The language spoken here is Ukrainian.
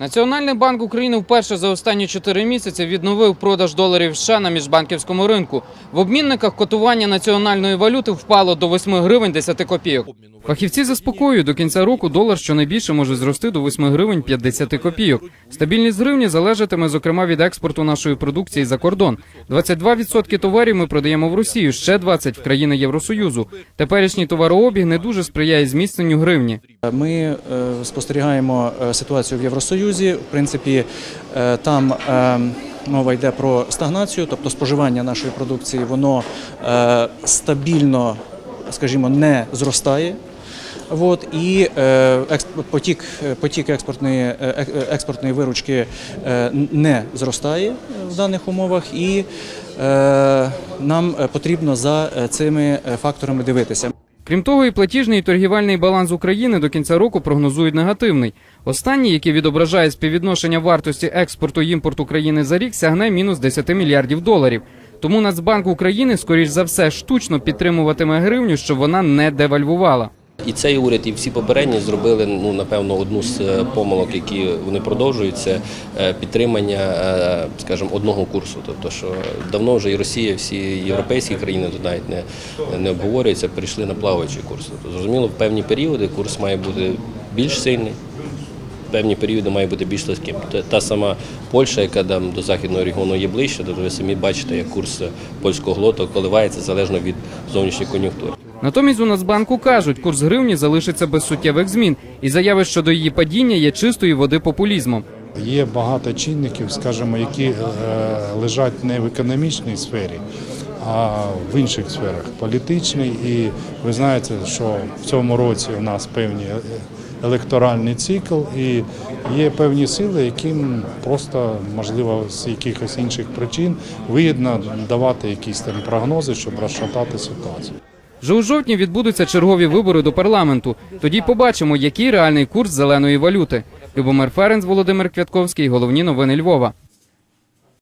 Національний банк України вперше за останні чотири місяці відновив продаж доларів США на міжбанківському ринку. В обмінниках котування національної валюти впало до 8 гривень 10 копійок. Фахівці заспокоюють, до кінця року долар щонайбільше може зрости до 8 гривень 50 копійок. Стабільність гривні залежатиме, зокрема, від експорту нашої продукції за кордон. 22% товарів ми продаємо в Росію, ще 20% в країни Євросоюзу. Теперішній товарообіг не дуже сприяє зміцненню гривні. Ми е, спостерігаємо е, ситуацію в Євросоюзі. В принципі, е, там мова йде про стагнацію, тобто споживання нашої продукції, воно стабільно, скажімо, не зростає. От, і потік, потік експортної, експортної виручки не зростає в даних умовах, і нам потрібно за цими факторами дивитися. Крім того, і платіжний і торгівельний баланс України до кінця року прогнозують негативний. Останній, який відображає співвідношення вартості експорту і імпорту країни за рік, сягне мінус 10 мільярдів доларів. Тому Нацбанк України, скоріш за все, штучно підтримуватиме гривню, щоб вона не девальвувала. І цей уряд, і всі попередні зробили ну напевно одну з е, помилок, які вони продовжують, це е, підтримання, е, скажімо, одного курсу. Тобто, що давно вже і Росія, всі європейські країни тут навіть не, не обговорюються, перейшли на плаваючий курс. Тобто, зрозуміло, в певні періоди курс має бути більш сильний. Певні періоди має бути більш слабким. Та- сама Польща, яка там до західного регіону є ближче, то ви самі бачите, як курс польського глоту коливається залежно від зовнішньої кон'юнктури. Натомість у Нацбанку кажуть, курс гривні залишиться без суттєвих змін, і заяви щодо її падіння є чистої води популізмом. Є багато чинників, скажімо, які е, лежать не в економічній сфері, а в інших сферах політичній. І ви знаєте, що в цьому році у нас певні е, електоральний цикл, і є певні сили, яким просто можливо з якихось інших причин вигідно давати якісь там прогнози, щоб розшатати ситуацію. Вже у жовтні відбудуться чергові вибори до парламенту. Тоді побачимо, який реальний курс зеленої валюти. Любомир Ференц, Володимир Квятковський. Головні новини Львова.